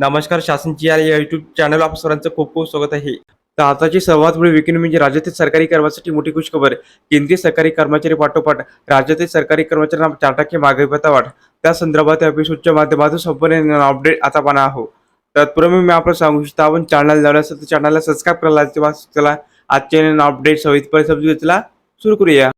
नमस्कार शासनची या YouTube channel आप सर्वांचं खूप खूप स्वागत आहे. तर आताची सर्वात मोठी विकिन म्हणजे राज्यातील सरकारी कर्मचाऱ्यांसाठी मोठी खुशखबर. केंद्रीय सरकारी कर्मचारी पाठोपाठ राज्यातील सरकारी कर्मचाऱ्यांना चार टक्के मागे भत्ता वाढ. त्या संदर्भात या एपिसोडच्या माध्यमातून संपूर्ण अपडेट आता पाहणार आहोत. तत्पूर्वी मी आपलं सांगू इच्छितो आपण चॅनल लावलं असेल तर चॅनलला सबस्क्राईब करायला तेव्हा चला आजचे अपडेट सविस्तर समजून घेतला. सुरू करूया.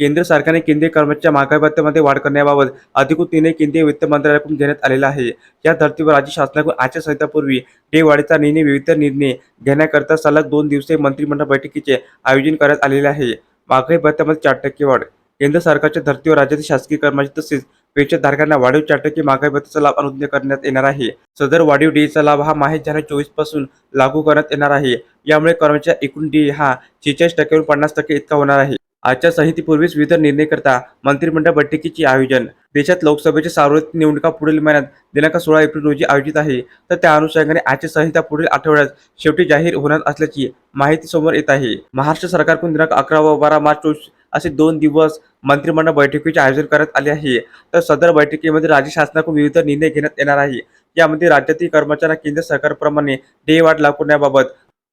केंद्र सरकारने केंद्रीय कर्मचाऱ्यांच्या महागाई भत्त्यामध्ये वाढ करण्याबाबत अधिकृत निर्णय केंद्रीय वित्त मंत्रालयाकडून घेण्यात आलेला आहे. या धर्तीवर राज्य शासनाकडून आचारसंहितापूर्वी डे वाढीचा निर्णय विविध निर्णय घेण्याकरता सलग दोन दिवसीय मंत्रिमंडळ बैठकीचे आयोजन करण्यात आलेले आहे. महागाई भत्त्यामध्ये चार टक्के वाढ. केंद्र सरकारच्या धर्तीवर राज्यातील शासकीय कर्मचारी तसेच पेन्शनधारकांना वाढीव चार टक्के महागाई भत्त्याचा लाभ अनुज्ञ करण्यात येणार आहे. सदर वाढीव डीचा लाभ हा माहीत जानेवारी चोवीसपासून लागू करण्यात येणार आहे. यामुळे कर्मचारी एकूण डी हा शेहेचाळीस टक्क्यावरून पन्नास टक्के इतका होणार आहे. आजच्या संहितेपूर्वीच विविध निर्णय करता मंत्रिमंडळ बैठकीचे आयोजन देशात लोकसभेच्या सार्वत्रिक निवडणुका पुढील महिन्यात दिनांक सोळा एप्रिल रोजी आयोजित आहे. तर त्या अनुषंगाने आजच्या संहिता पुढील आठवड्यात शेवटी जाहीर होणार असल्याची माहिती समोर येत आहे. महाराष्ट्र सरकारकडून दिनांक अकरा व बारा मार्च रोजी असे दोन दिवस मंत्रिमंडळ बैठकीचे आयोजन करण्यात आले आहे. तर सदर बैठकीमध्ये राज्य शासनाकडून विविध निर्णय घेण्यात येणार आहे. यामध्ये राज्यातील कर्मचाऱ्यांना केंद्र सरकारप्रमाणे डे वाढ लागू करण्याबाबत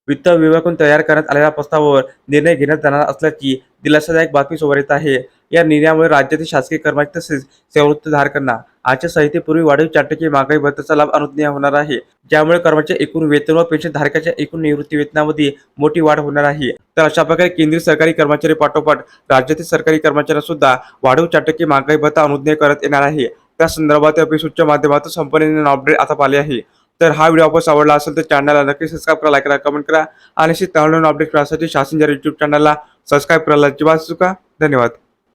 वित्त विभागाकडून तयार करण्यात आलेल्या प्रस्तावावर निर्णय घेण्यात जाणार असल्याची दिलासादायक बातमी समोर येत आहे. या निर्णयामुळे राज्यातील शासकीय कर्मचारी तसेच सेवावृत्तधारकांना आजच्या संहितेपूर्वी वाढीव चार टक्के महागाई भत्त्याचा लाभ अनुज्ञा होणार आहे. ज्यामुळे कर्मचारी एकूण वेतन व पेन्शन धारकाच्या एकूण निवृत्ती वेतनामध्ये मोठी वाढ होणार आहे. तर अशा प्रकारे केंद्रीय सरकारी कर्मचारी पाठोपाठ राज्यातील सरकारी कर्मचाऱ्यांना सुद्धा वाढीव चार टक्के महागाई भत्ता अनुज्ञा करत येणार आहे. त्या संदर्भात एपिसोडच्या माध्यमातून संपूर्ण अपडेट आता पाहिले आहे. तर हा व्हिडिओ आपण आवडला असेल तर चॅनलला नक्की सबस्क्राईब करा लाईक करा कमेंट करा. आणि अशी तळण अपडेट करण्यासाठी शासन जर युट्यूब चॅनलला सबस्क्राईब करायला अजिबात चुका धन्यवाद.